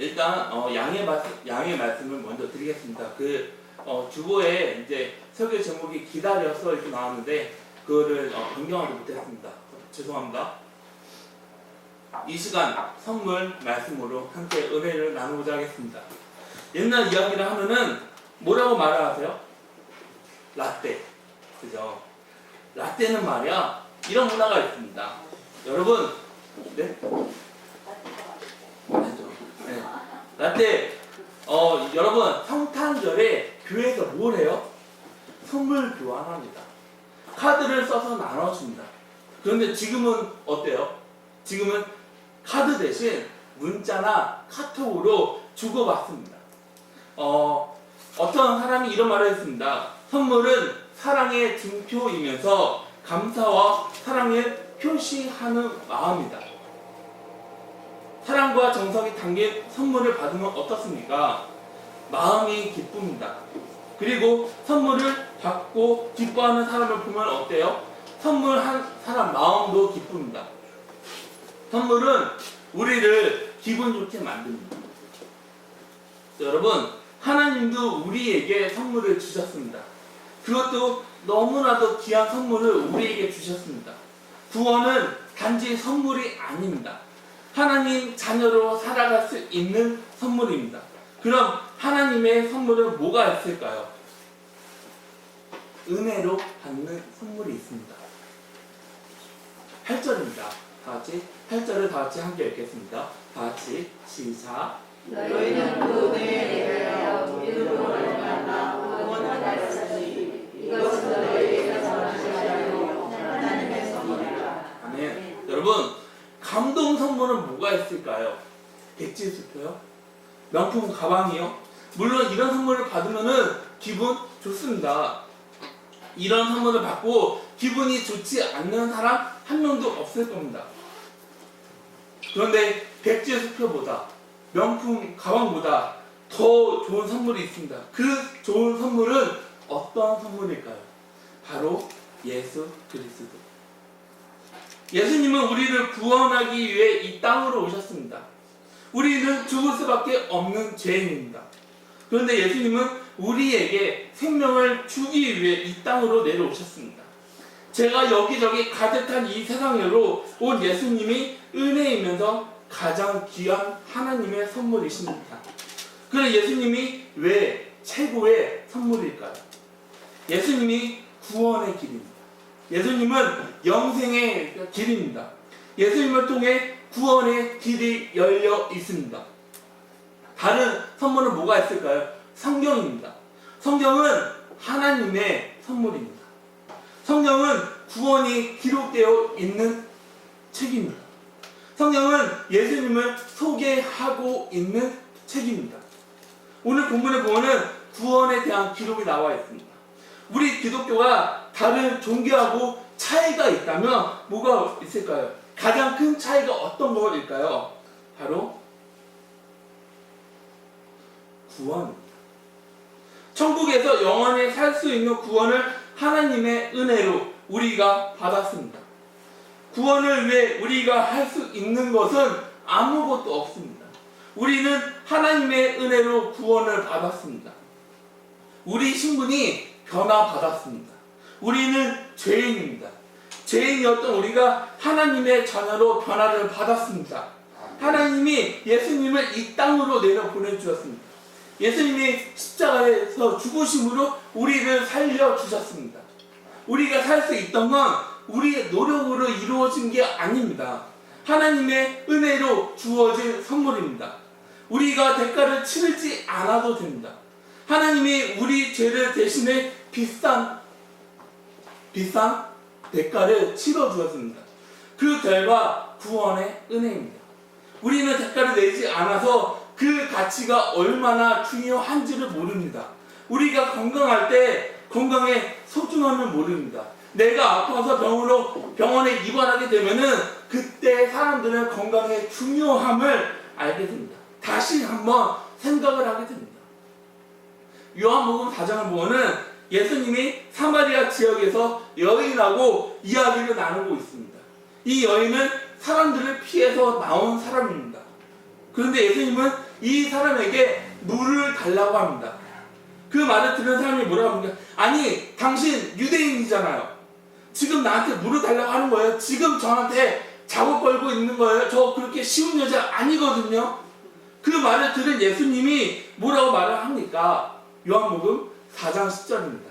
일단 어, 양의 말씀 양의 말씀을 먼저 드리겠습니다. 그 어, 주보에 이제 설교 제목이 기다려서 이렇게 나왔는데 그거를 어, 변경하지 못했습니다. 죄송합니다. 이 시간 선물 말씀으로 함께 은혜를 나누고자 하겠습니다. 옛날 이야기를 하면은 뭐라고 말을 하세요? 라떼. 그죠? 라떼는 말이야 이런 문화가 있습니다. 여러분, 네? 맞죠? 네. 라떼, 어, 여러분 성탄절에 교회에서 뭘 해요? 선물 교환합니다. 카드를 써서 나눠줍니다. 그런데 지금은 어때요? 지금은 카드 대신 문자나 카톡으로 주고받습니다. 어, 어떤 사람이 이런 말을 했습니다. 선물은 사랑의 증표이면서 감사와 사랑을 표시하는 마음이다. 사랑과 정성이 담긴 선물을 받으면 어떻습니까? 마음이 기쁩니다. 그리고 선물을 받고 기뻐하는 사람을 보면 어때요? 선물한 사람 마음도 기쁩니다. 선물은 우리를 기분 좋게 만듭니다. 여러분, 하나님도 우리에게 선물을 주셨습니다. 그것도 너무나도 귀한 선물을 우리에게 주셨습니다. 구원은 단지 선물이 아닙니다. 하나님 자녀로 살아갈 수 있는 선물입니다. 그럼 하나님의 선물은 뭐가 있을까요? 은혜로 받는 선물이 있습니다. 8절입니다. 다 같이 8절을 다 같이 함께 읽겠습니다. 다 같이 시작. 너희는 그 은혜에 대하여 믿음으로 말미암아 구원하였으니 이것은 것이 아니요 하나님의 선물이라. 아멘. 여러분, 감동 선물은 뭐가 있을까요? 백지수표요? 명품 가방이요? 물론 이런 선물을 받으면은 기분 좋습니다. 이런 선물을 받고 기분이 좋지 않는 사람 한 명도 없을 겁니다. 그런데 백지수표보다 명품 가방보다 더 좋은 선물이 있습니다. 그 좋은 선물은 어떤 선물일까요? 바로 예수 그리스도. 예수님은 우리를 구원하기 위해 이 땅으로 오셨습니다. 우리는 죽을 수밖에 없는 죄인입니다. 그런데 예수님은 우리에게 생명을 주기 위해 이 땅으로 내려오셨습니다. 제가 여기저기 가득한 이 세상으로 온 예수님이 은혜이면서 가장 귀한 하나님의 선물이십니다. 그럼 예수님이 왜 최고의 선물일까요? 예수님이 구원의 길입니다. 예수님은 영생의 길입니다. 예수님을 통해 구원의 길이 열려 있습니다. 다른 선물은 뭐가 있을까요? 성경입니다. 성경은 하나님의 선물입니다. 성경은 구원이 기록되어 있는 책입니다. 성경은 예수님을 소개하고 있는 책입니다. 오늘 본문에 보면은 구원에 대한 기록이 나와 있습니다. 우리 기독교가 다른 종교하고 차이가 있다면 뭐가 있을까요? 가장 큰 차이가 어떤 것일까요? 바로 구원입니다. 천국에서 영원히 살 수 있는 구원을 하나님의 은혜로 우리가 받았습니다. 구원을 위해 우리가 할 수 있는 것은 아무것도 없습니다. 우리는 하나님의 은혜로 구원을 받았습니다. 우리 신분이 변화받았습니다. 우리는 죄인입니다. 죄인이었던 우리가 하나님의 자녀로 변화를 받았습니다. 하나님이 예수님을 이 땅으로 내려 보내주셨습니다. 예수님이 십자가에서 죽으심으로 우리를 살려주셨습니다. 우리가 살 수 있던 건 우리의 노력으로 이루어진 게 아닙니다. 하나님의 은혜로 주어진 선물입니다. 우리가 대가를 치르지 않아도 됩니다. 하나님이 우리 죄를 대신해 비싼 비싼 대가를 치러 주었습니다. 그 결과 구원의 은혜입니다. 우리는 대가를 내지 않아서 그 가치가 얼마나 중요한지를 모릅니다. 우리가 건강할 때 건강의 소중함을 모릅니다. 내가 아파서 병원으로 병원에 입원하게 되면은 그때 사람들은 건강의 중요함을 알게 됩니다. 다시 한번 생각을 하게 됩니다. 요한복음 4장을 보면은 예수님이 사마리아 지역에서 여인하고 이야기를 나누고 있습니다. 이 여인은 사람들을 피해서 나온 사람입니다. 그런데 예수님은 이 사람에게 물을 달라고 합니다. 그 말을 들은 사람이 뭐라고 합니까? 아니, 당신 유대인이잖아요. 지금 나한테 물을 달라고 하는 거예요. 지금 저한테 작업 걸고 있는 거예요. 저 그렇게 쉬운 여자 아니거든요. 그 말을 들은 예수님이 뭐라고 말을 합니까? 요한복음 4장 10절입니다.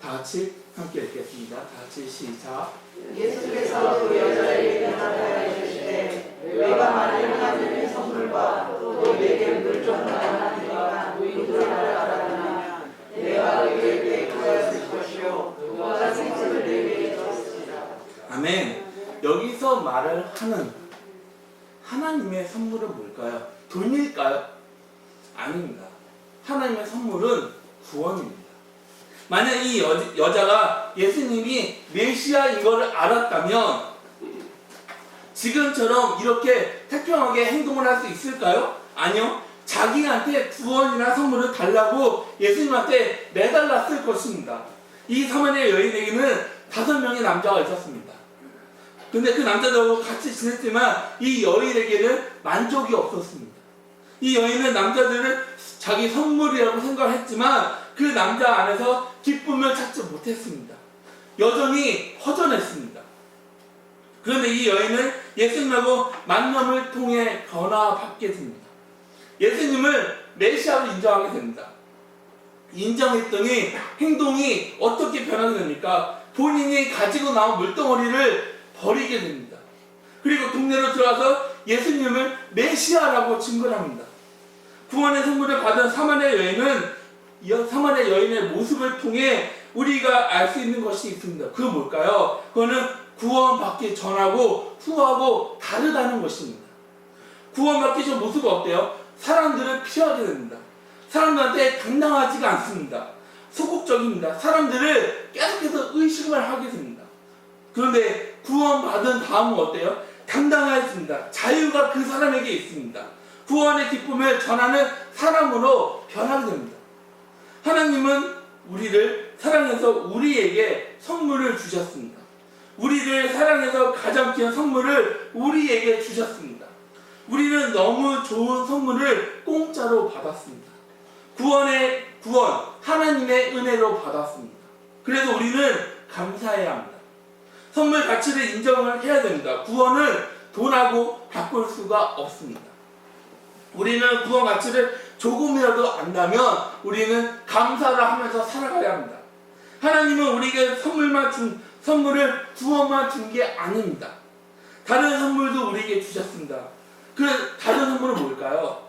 다 같이 함께 읽겠습니다. 다 같이 시작. 예수께서 그 여자에게 나타나 주시되 내가 만일 하늘의 선물과 또 내게 물좀 달라니까 물을 달라면 내가 그에게 구하였을 것이요 그가 생수를 내게 줬으리라 아멘. 여기서 말을 하는 하나님의 선물은 뭘까요? 돈일까요? 아닙니다. 하나님의 선물은 구원입니다. 만약 이 여, 여자가 예수님이 메시아인 것을 알았다면 지금처럼 이렇게 태평하게 행동을 할 수 있을까요? 아니요. 자기한테 구원이나 선물을 달라고 예수님한테 내달랐을 것입니다. 이 사마리아 여인에게는 다섯 명의 남자가 있었습니다. 근데 그 남자들하고 같이 지냈지만 이 여인에게는 만족이 없었습니다. 이 여인은 남자들을 자기 선물이라고 생각했지만 그 남자 안에서 기쁨을 찾지 못했습니다. 여전히 허전했습니다. 그런데 이 여인은 예수님하고 만남을 통해 변화받게 됩니다. 예수님을 메시아로 인정하게 됩니다. 인정했더니 행동이 어떻게 변하게 됩니까? 본인이 가지고 나온 물덩어리를 버리게 됩니다. 그리고 동네로 들어와서 예수님을 메시아라고 증거합니다. 구원의 선물을 받은 사마리아 여인은 이 사마리아 여인의 모습을 통해 우리가 알 수 있는 것이 있습니다. 그건 뭘까요? 그거는 구원받기 전하고 후하고 다르다는 것입니다. 구원받기 전 모습은 어때요? 사람들을 피하게 됩니다. 사람들한테 당당하지가 않습니다. 소극적입니다. 사람들을 계속해서 의심을 하게 됩니다. 그런데 구원받은 다음은 어때요? 당당하였습니다. 자유가 그 사람에게 있습니다. 구원의 기쁨을 전하는 사람으로 변하게 됩니다. 하나님은 우리를 사랑해서 우리에게 선물을 주셨습니다. 우리를 사랑해서 가장 귀한 선물을 우리에게 주셨습니다. 우리는 너무 좋은 선물을 공짜로 받았습니다. 구원의 구원, 하나님의 은혜로 받았습니다. 그래서 우리는 감사해야 합니다. 선물 가치를 인정을 해야 됩니다. 구원을 돈하고 바꿀 수가 없습니다. 우리는 구원 가치를 조금이라도 안다면 우리는 감사를 하면서 살아가야 합니다. 하나님은 우리에게 선물만 준 선물을 구원만 준 게 아닙니다. 다른 선물도 우리에게 주셨습니다. 그 다른 선물은 뭘까요?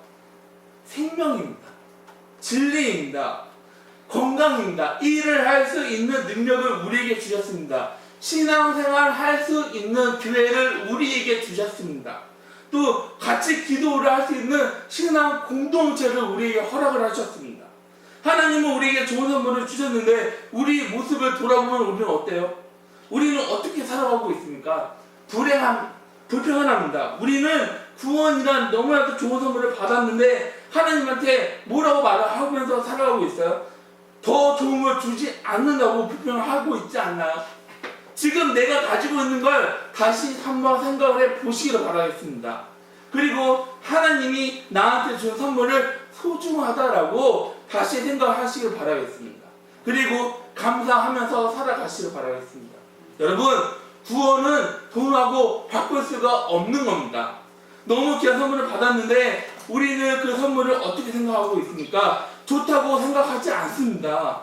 생명입니다. 진리입니다. 건강입니다. 일을 할 수 있는 능력을 우리에게 주셨습니다. 신앙생활 할 수 있는 기회를 우리에게 주셨습니다. 또 같이 기도를 할 수 있는 신앙 공동체를 우리에게 허락을 하셨습니다. 하나님은 우리에게 좋은 선물을 주셨는데 우리 모습을 돌아보면 우리는 어때요? 우리는 어떻게 살아가고 있습니까? 불행함, 불평안합니다. 우리는 구원이란 너무나도 좋은 선물을 받았는데 하나님한테 뭐라고 말을 하면서 살아가고 있어요? 더 좋은 걸 주지 않는다고 불평을 하고 있지 않나요? 지금 내가 가지고 있는 걸 다시 한번 생각을 해 보시기를 바라겠습니다. 그리고 하나님이 나한테 준 선물을 소중하다라고 다시 생각하시길 바라겠습니다. 그리고 감사하면서 살아가시길 바라겠습니다. 여러분, 구원은 돈하고 바꿀 수가 없는 겁니다. 너무 귀한 선물을 받았는데 우리는 그 선물을 어떻게 생각하고 있습니까? 좋다고 생각하지 않습니다.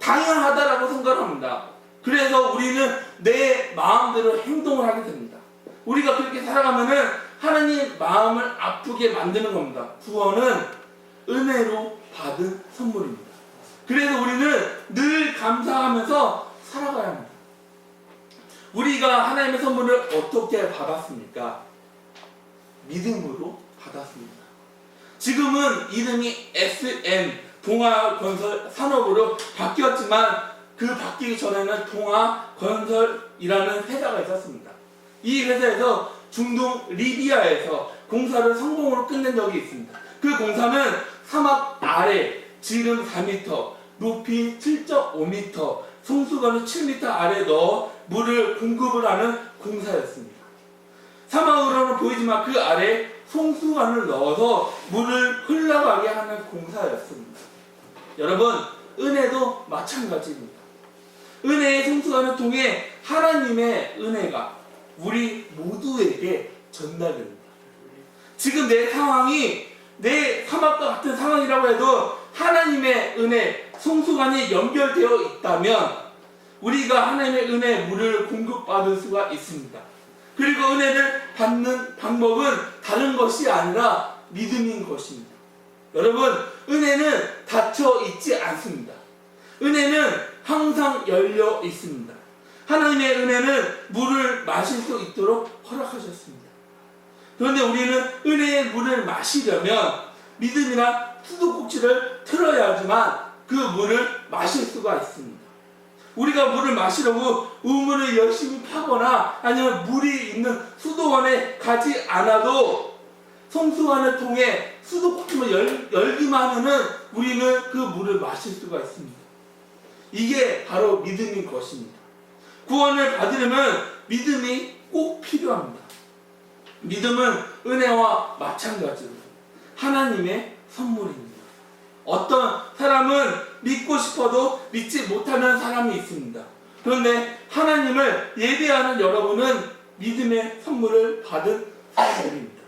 당연하다라고 생각합니다. 그래서 우리는 내 마음대로 행동을 하게 됩니다. 우리가 그렇게 살아가면은 하나님 마음을 아프게 만드는 겁니다. 구원은 은혜로 받은 선물입니다. 그래서 우리는 늘 감사하면서 살아가야 합니다. 우리가 하나님의 선물을 어떻게 받았습니까? 믿음으로 받았습니다. 지금은 이름이 SM 동아건설 산업으로 바뀌었지만 그 바뀌기 전에는 동아건설이라는 회사가 있었습니다. 이 회사에서 중동 리비아에서 공사를 성공으로 끝낸 적이 있습니다. 그 공사는 사막 아래 지름 4m, 높이 7.5m, 송수관을 7m 아래 넣어 물을 공급을 하는 공사였습니다. 사막으로는 보이지만 그 아래 송수관을 넣어서 물을 흘러가게 하는 공사였습니다. 여러분, 은혜도 마찬가지입니다. 은혜의 송수관을 통해 하나님의 은혜가 우리 모두에게 전달됩니다. 지금 내 상황이 내 사막과 같은 상황이라고 해도 하나님의 은혜, 송수관이 연결되어 있다면 우리가 하나님의 은혜 물을 공급받을 수가 있습니다. 그리고 은혜를 받는 방법은 다른 것이 아니라 믿음인 것입니다. 여러분, 은혜는 닫혀 있지 않습니다. 은혜는 항상 열려 있습니다. 하나님의 은혜는 물을 마실 수 있도록 허락하셨습니다. 그런데 우리는 은혜의 물을 마시려면 믿음이나 수도꼭지를 틀어야지만 그 물을 마실 수가 있습니다. 우리가 물을 마시려고 우물을 열심히 파거나 아니면 물이 있는 수도원에 가지 않아도 성수관을 통해 수도꼭지만 열, 열기만 하면은 우리는 그 물을 마실 수가 있습니다. 이게 바로 믿음인 것입니다. 구원을 받으려면 믿음이 꼭 필요합니다. 믿음은 은혜와 마찬가지로 하나님의 선물입니다. 어떤 사람은 믿고 싶어도 믿지 못하는 사람이 있습니다. 그런데 하나님을 예배하는 여러분은 믿음의 선물을 받은 사람들입니다.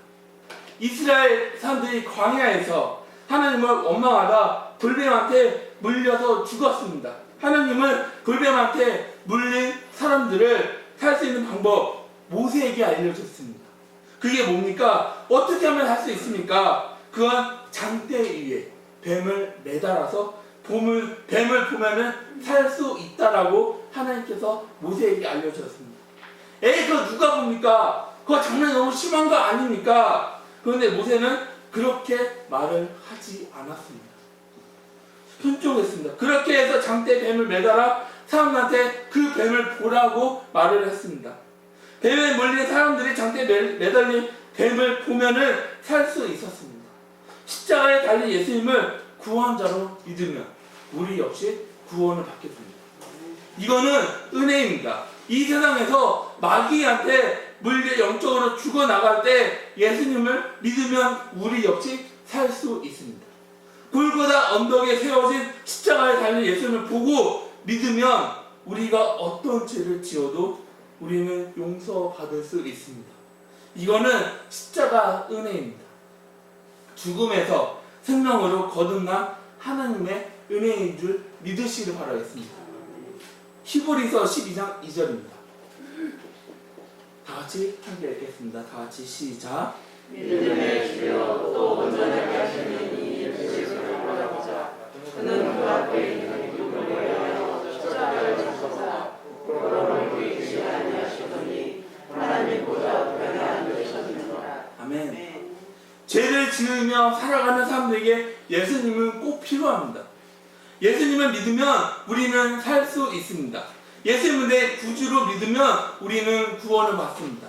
이스라엘 사람들이 광야에서 하나님을 원망하다 돌뱀한테 물려서 죽었습니다. 하나님은 돌뱀한테 물린 사람들을 살 수 있는 방법 모세에게 알려줬습니다. 그게 뭡니까? 어떻게 하면 할 수 있습니까? 그건 장대 위에 뱀을 매달아서 봄을, 뱀을 보면은 살 수 있다라고 하나님께서 모세에게 알려주셨습니다. 에이, 그거 누가 봅니까? 그거 장난이 너무 심한 거 아닙니까? 그런데 모세는 그렇게 말을 하지 않았습니다. 순종했습니다. 그렇게 해서 장대 뱀을 매달아 사람들한테 그 뱀을 보라고 말을 했습니다. 뱀에 물린 사람들이 장대에 매- 매달린 뱀을 보면은 살 수 있었습니다. 십자가에 달린 예수님을 구원자로 믿으면 우리 역시 구원을 받게 됩니다. 이거는 은혜입니다. 이 세상에서 마귀한테 물려 영적으로 죽어 나갈 때 예수님을 믿으면 우리 역시 살 수 있습니다. 골고다 언덕에 세워진 십자가에 달린 예수님을 보고 믿으면 우리가 어떤 죄를 지어도 우리는 용서받을 수 있습니다. 이거는 십자가 은혜입니다. 죽음에서 생명으로 거듭난 하나님의 은혜인 줄 믿으시길 바라겠습니다. 히브리서 12장 2절입니다. 다 같이 함께 읽겠습니다. 다 같이 시작. 믿음의 주여 또 온전하게 보라보자 그는 그 앞에 있는 육을 위하여 십자가를 지소서 부끄러움을 보이지 아니하시더니 하나님 보좌 우편에 앉으셨느니라 아멘. 죄를 지으며 살아가는 사람들에게 예수님은 꼭 필요합니다. 예수님을 믿으면 우리는 살 수 있습니다. 예수님을 내 구주로 믿으면 우리는 구원을 받습니다.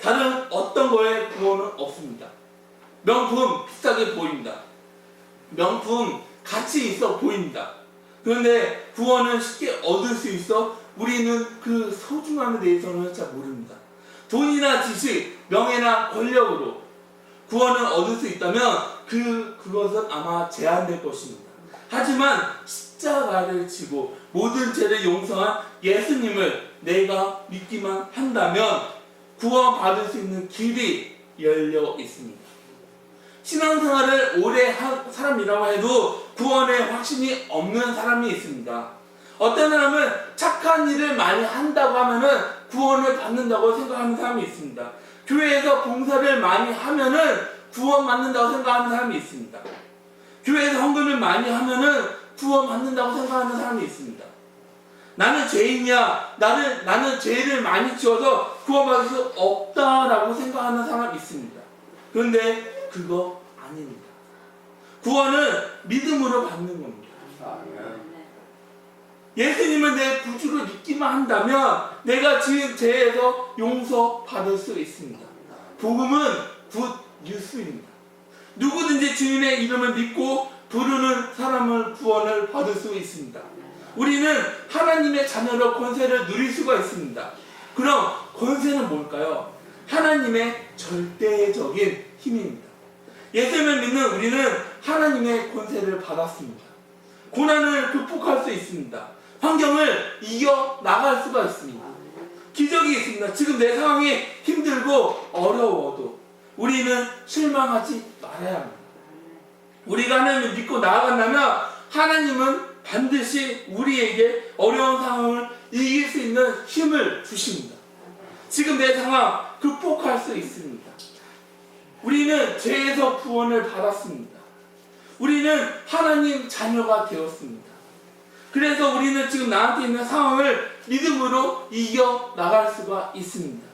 다른 어떤 거에 구원은 없습니다. 명품 비싸게 보입니다. 명품 가치 있어 보입니다. 그런데 구원은 쉽게 얻을 수 있어 우리는 그 소중함에 대해서는 잘 모릅니다. 돈이나 지식, 명예나 권력으로 구원을 얻을 수 있다면 그 그것은 아마 제한될 것입니다. 하지만 십자가를 지고 모든 죄를 용서한 예수님을 내가 믿기만 한다면 구원 받을 수 있는 길이 열려 있습니다. 신앙생활을 오래 한 사람이라고 해도 구원에 확신이 없는 사람이 있습니다. 어떤 사람은 착한 일을 많이 한다고 하면은 구원을 받는다고 생각하는 사람이 있습니다. 교회에서 봉사를 많이 하면은 구원 받는다고 생각하는 사람이 있습니다. 교회에서 헌금을 많이 하면은 구원 받는다고 생각하는 사람이 있습니다. 나는 죄인이야. 나는 나는 죄를 많이 지어서 구원받을 수 없다라고 생각하는 사람이 있습니다. 그런데 그거 아닙니다. 구원은 믿음으로 받는 겁니다. 예수님을 내 구주로 믿기만 한다면 내가 지은 죄에서 용서 받을 수 있습니다. 복음은 굿 뉴스입니다. 누구든지 주인의 이름을 믿고 부르는 사람을 구원을 받을 수 있습니다. 우리는 하나님의 자녀로 권세를 누릴 수가 있습니다. 그럼 권세는 뭘까요? 하나님의 절대적인 힘입니다. 예수님을 믿는 우리는 하나님의 권세를 받았습니다. 고난을 극복할 수 있습니다. 환경을 이겨 나갈 수가 있습니다. 기적이 있습니다. 지금 내 상황이 힘들고 어려워도 우리는 실망하지 말아야 합니다. 우리가 하나님을 믿고 나아간다면 하나님은 반드시 우리에게 어려운 상황을 이길 수 있는 힘을 주십니다. 지금 내 상황 극복할 수 있습니다. 우리는 죄에서 구원을 받았습니다. 우리는 하나님 자녀가 되었습니다. 그래서 우리는 지금 나한테 있는 상황을 믿음으로 이겨 나갈 수가 있습니다.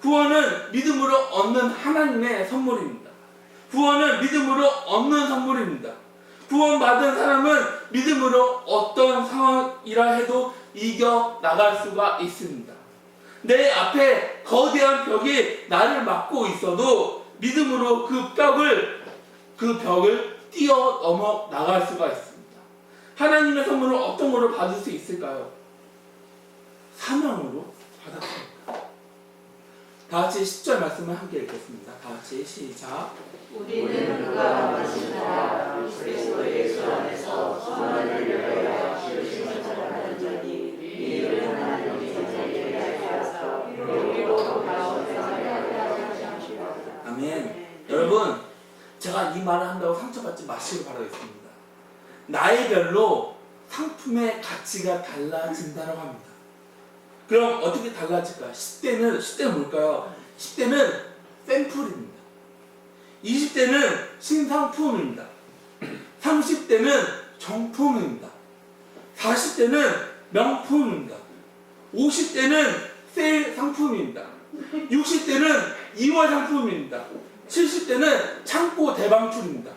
구원은 믿음으로 얻는 하나님의 선물입니다. 구원은 믿음으로 얻는 선물입니다. 구원받은 사람은 믿음으로 어떤 상황이라 해도 이겨 나갈 수가 있습니다. 내 앞에 거대한 벽이 나를 막고 있어도 믿음으로 그 벽을 그 벽을 뛰어넘어 나갈 수가 있습니다. 하나님의 선물을 어떤 걸로 받을 수 있을까요? 사명으로 받았습니다. 다 같이 10절 말씀을 함께 읽겠습니다. 다 같이 시작. 우리는 그가 만드신 나라 그리스도 예수 안에서 선언을 위하여 지으심을 전하는 자니 이 일은 하나님이 자기에게 하셔서 우리로 가운데 하게 하시옵시고 아멘. 여러분, 제가 이 말을 한다고 상처 받지 마시길 바라겠습니다. 나이별로 상품의 가치가 달라진다고 합니다. 그럼 어떻게 달라질까요? 10대는, 10대는 뭘까요? 10대는 샘플입니다. 20대는 신상품입니다. 30대는 정품입니다. 40대는 명품입니다. 50대는 세일 상품입니다. 60대는 2월 상품입니다. 70대는 창고 대방출입니다.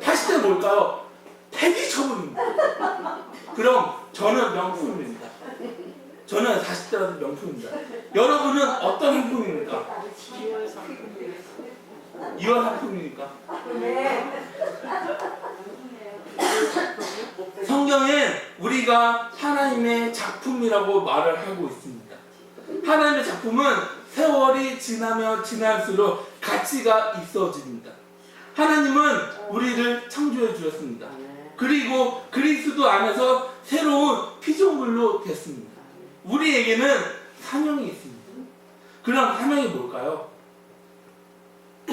80대는 뭘까요? 폐기 처분입니다. 그럼 저는 명품입니다. 저는 40대라도 명품입니다. 여러분은 어떤 상품입니까? 2월 상품입니까? 성경엔 우리가 하나님의 작품이라고 말을 하고 있습니다. 하나님의 작품은 세월이 지나면 지날수록 가치가 있어집니다. 하나님은 우리를 창조해 주셨습니다. 그리고 그리스도 안에서 새로운 피조물로 됐습니다. 우리에게는 사명이 있습니다. 그럼 사명이 뭘까요?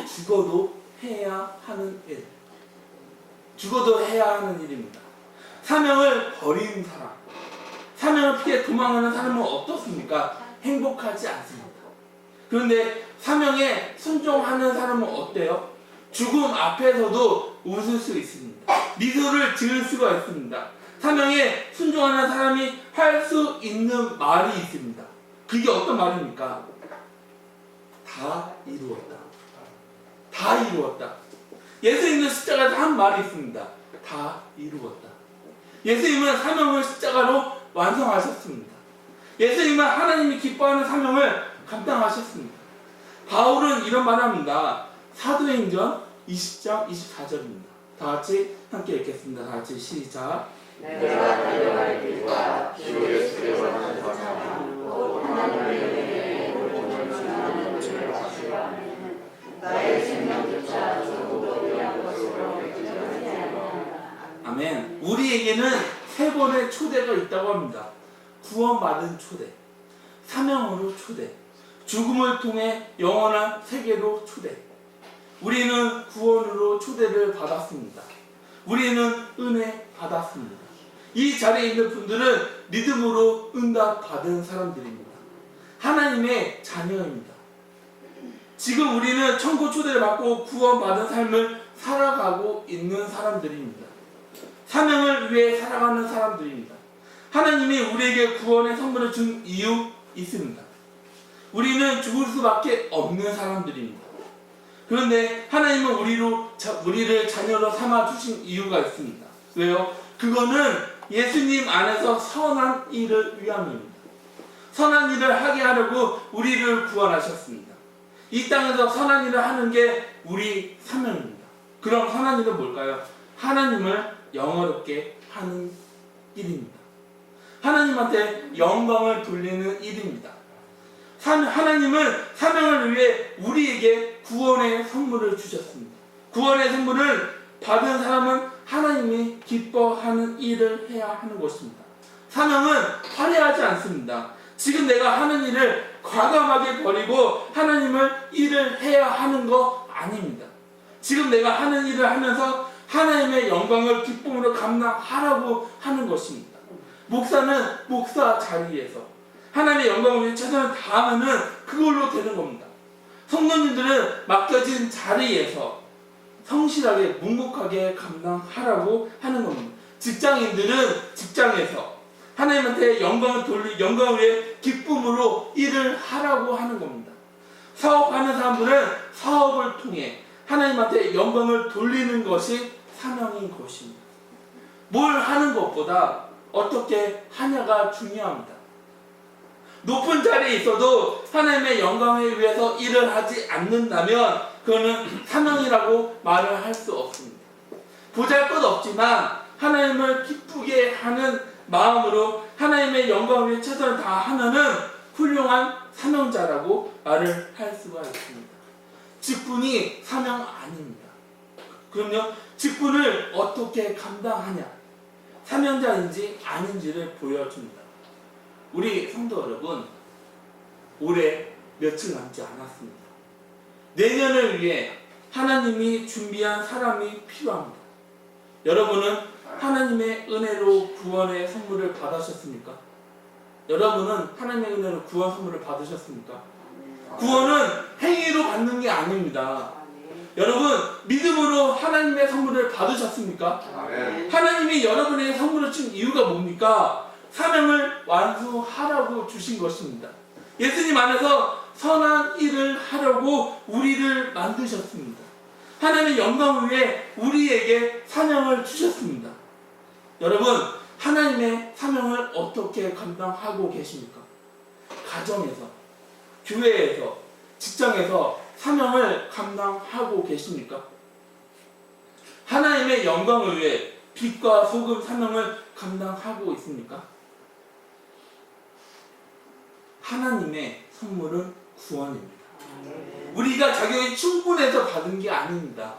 죽어도 해야 하는 일. 죽어도 해야 하는 일입니다. 사명을 버린 사람. 사명을 피해 도망하는 사람은 어떻습니까? 행복하지 않습니다. 그런데 사명에 순종하는 사람은 어때요? 죽음 앞에서도 웃을 수 있습니다. 미소를 지을 수가 있습니다. 사명에 순종하는 사람이 할 수 있는 말이 있습니다. 그게 어떤 말입니까? 다 이루었다. 다 이루었다. 예수님은 십자가에서 한 말이 있습니다. 다 이루었다. 예수님은 사명을 십자가로 완성하셨습니다. 예수님은 하나님이 기뻐하는 사명을 감당하셨습니다. 바울은 이런 말을 합니다. 사도행전 20장 24절입니다. 다 같이 함께 읽겠습니다. 다 같이 시작. 내가 달려갈 길과 주 예수의 원하는 사람 곧 하나님의 은혜에 주하는 나의 생명조차 조금도 것으로 아멘. 우리에게는 세 번의 초대가 있다고 합니다. 구원받은 초대, 사명으로 초대, 죽음을 통해 영원한 세계로 초대. 우리는 구원으로 초대를 받았습니다. 우리는 은혜 받았습니다. 이 자리에 있는 분들은 믿음으로 응답 받은 사람들입니다. 하나님의 자녀입니다. 지금 우리는 천국 초대를 받고 구원받은 삶을 살아가고 있는 사람들입니다. 사명을 위해 살아가는 사람들입니다. 하나님이 우리에게 구원의 선물을 준 이유 있습니다. 우리는 죽을 수밖에 없는 사람들입니다. 그런데 하나님은 우리로 자, 우리를 자녀로 삼아 주신 이유가 있습니다. 왜요? 그거는 예수님 안에서 선한 일을 위함입니다. 선한 일을 하게 하려고 우리를 구원하셨습니다. 이 땅에서 선한 일을 하는 게 우리 사명입니다. 그럼 선한 일은 뭘까요? 하나님을 영어롭게 하는 일입니다. 하나님한테 영광을 돌리는 일입니다. 사- 하나님은 사명을 위해 우리에게 구원의 선물을 주셨습니다. 구원의 선물을 받은 사람은 하나님이 기뻐하는 일을 해야 하는 것입니다. 사명은 화려하지 않습니다. 지금 내가 하는 일을 과감하게 버리고 하나님을 일을 해야 하는 거 아닙니다. 지금 내가 하는 일을 하면서 하나님의 영광을 기쁨으로 감당하라고 하는 것입니다. 목사는 목사 자리에서 하나님의 영광을 위해 최선을 다하면은 그걸로 되는 겁니다. 성도님들은 맡겨진 자리에서 성실하게 묵묵하게 감당하라고 하는 겁니다. 직장인들은 직장에서 하나님한테 영광을 돌리 영광을 위해 기쁨으로 일을 하라고 하는 겁니다. 사업하는 사람들은 사업을 통해 하나님한테 영광을 돌리는 것이 사명인 것입니다. 뭘 하는 것보다 어떻게 하냐가 중요합니다. 높은 자리에 있어도 하나님의 영광을 위해서 일을 하지 않는다면 그거는 사명이라고 말을 할 수 없습니다. 보잘 것 없지만 하나님을 기쁘게 하는 마음으로 하나님의 영광을 최선을 다하면은 훌륭한 사명자라고 말을 할 수가 있습니다. 직분이 사명 아닙니다. 그럼요, 직분을 어떻게 감당하냐, 사명자인지 아닌지를 보여줍니다. 우리 성도 여러분, 올해 며칠 남지 않았습니다. 내년을 위해 하나님이 준비한 사람이 필요합니다. 여러분은 하나님의 은혜로 구원의 선물을 받으셨습니까? 여러분은 하나님의 은혜로 구원 선물을 받으셨습니까? 구원은 행위로 받는 게 아닙니다. 여러분, 믿음으로 하나님의 선물을 받으셨습니까? 하나님이 여러분에게 선물을 준 이유가 뭡니까? 사명을 완수하라고 주신 것입니다. 예수님 안에서 선한 일을 하려고 우리를 만드셨습니다. 하나님의 영광을 위해 우리에게 사명을 주셨습니다. 여러분, 하나님의 사명을 어떻게 감당하고 계십니까? 가정에서, 교회에서, 직장에서 사명을 감당하고 계십니까? 하나님의 영광을 위해 빛과 소금 사명을 감당하고 있습니까? 하나님의 선물은 구원입니다. 우리가 자격이 충분해서 받은 게 아닙니다.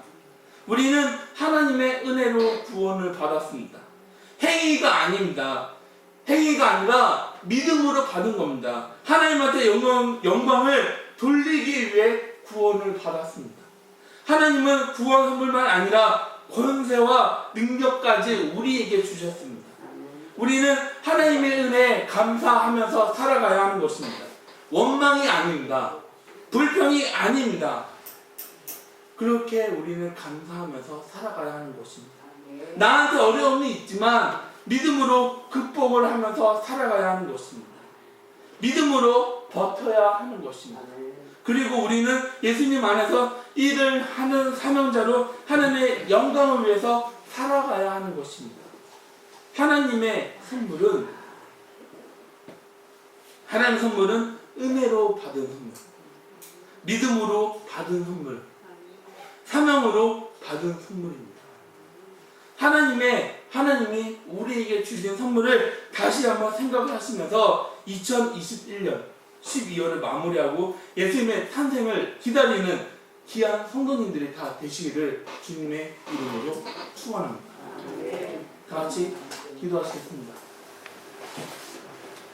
우리는 하나님의 은혜로 구원을 받았습니다. 행위가 아닙니다. 행위가 아니라 믿음으로 받은 겁니다. 하나님한테 영광, 영광을 돌리기 위해 구원을 받았습니다. 하나님은 구원 선물만 아니라 권세와 능력까지 우리에게 주셨습니다. 우리는 하나님의 은혜에 감사하면서 살아가야 하는 것입니다. 원망이 아닙니다. 불평이 아닙니다. 그렇게 우리는 감사하면서 살아가야 하는 것입니다. 나한테 어려움이 있지만 믿음으로 극복을 하면서 살아가야 하는 것입니다. 믿음으로 버텨야 하는 것입니다. 그리고 우리는 예수님 안에서 일을 하는 사명자로 하나님의 영광을 위해서 살아가야 하는 것입니다. 하나님의 선물은 하나님의 선물은 은혜로 받은 선물, 믿음으로 받은 선물, 사명으로 받은 선물입니다. 하나님의 하나님이 우리에게 주신 선물을 다시 한번 생각하시면서 2021년 12월을 마무리하고 예수님의 탄생을 기다리는 귀한 성도님들이 다 되시기를 주님의 이름으로 축원합니다. 다 같이 기도하시겠습니다.